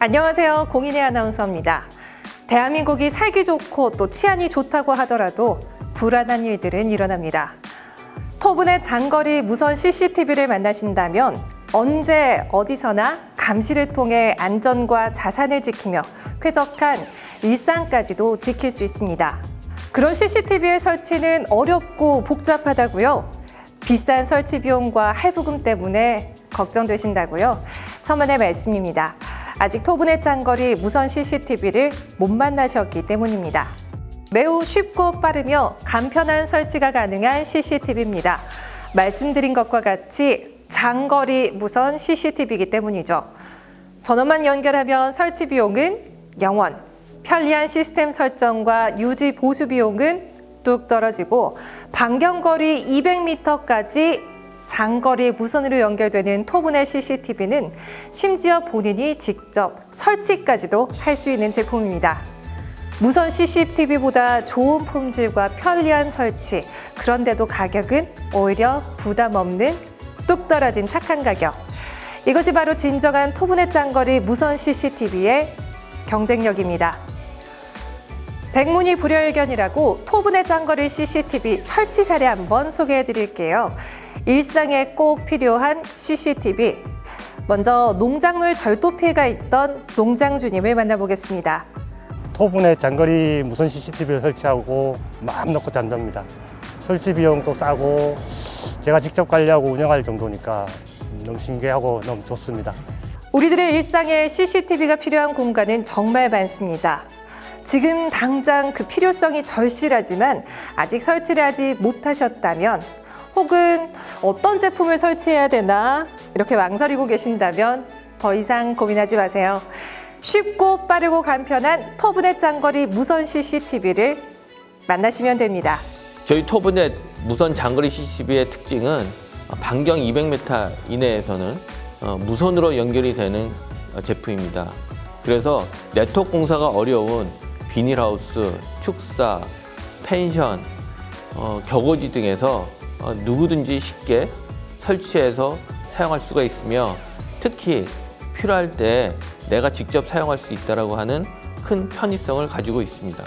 안녕하세요. 공인의 아나운서입니다. 대한민국이 살기 좋고 또 치안이 좋다고 하더라도 불안한 일들은 일어납니다. 토분의 장거리 무선 CCTV를 만나신다면 언제 어디서나 감시를 통해 안전과 자산을 지키며 쾌적한 일상까지도 지킬 수 있습니다. 그런 CCTV의 설치는 어렵고 복잡하다고요. 비싼 설치 비용과 할부금 때문에 걱정되신다고요. 천만의 말씀입니다. 아직 토분의 장거리 무선 CCTV를 못 만나셨기 때문입니다. 매우 쉽고 빠르며 간편한 설치가 가능한 CCTV입니다. 말씀드린 것과 같이 장거리 무선 CCTV이기 때문이죠. 전원만 연결하면 설치 비용은 0원, 편리한 시스템 설정과 유지 보수 비용은 뚝 떨어지고 반경거리 200m까지 장거리 무선으로 연결되는 토분의 CCTV는 심지어 본인이 직접 설치까지도 할 수 있는 제품입니다. 무선 CCTV보다 좋은 품질과 편리한 설치, 그런데도 가격은 오히려 부담 없는 뚝 떨어진 착한 가격. 이것이 바로 진정한 토분의 장거리 무선 CCTV의 경쟁력입니다. 백문이 불여일견이라고 토분의 장거리 CCTV 설치 사례 한번 소개해 드릴게요. 일상에 꼭 필요한 CCTV. 먼저 농작물 절도 피해가 있던 농장주님을 만나보겠습니다. 토분에 장거리 무선 CCTV를 설치하고 마음 놓고 잠잡니다. 설치 비용도 싸고 제가 직접 관리하고 운영할 정도니까 너무 신기하고 너무 좋습니다. 우리들의 일상에 CCTV가 필요한 공간은 정말 많습니다. 지금 당장 그 필요성이 절실하지만 아직 설치를 하지 못하셨다면 혹은 어떤 제품을 설치해야 되나 이렇게 망설이고 계신다면 더 이상 고민하지 마세요. 쉽고 빠르고 간편한 터브넷 장거리 무선 CCTV를 만나시면 됩니다. 저희 토브넷 무선 장거리 CCTV의 특징은 반경 200m 이내에서는 어, 무선으로 연결이 되는 어, 제품입니다. 그래서 네트워크 공사가 어려운 비닐하우스, 축사, 펜션, 어, 격오지 등에서 어, 누구든지 쉽게 설치해서 사용할 수가 있으며 특히 필요할 때 내가 직접 사용할 수 있다고 하는 큰 편의성을 가지고 있습니다.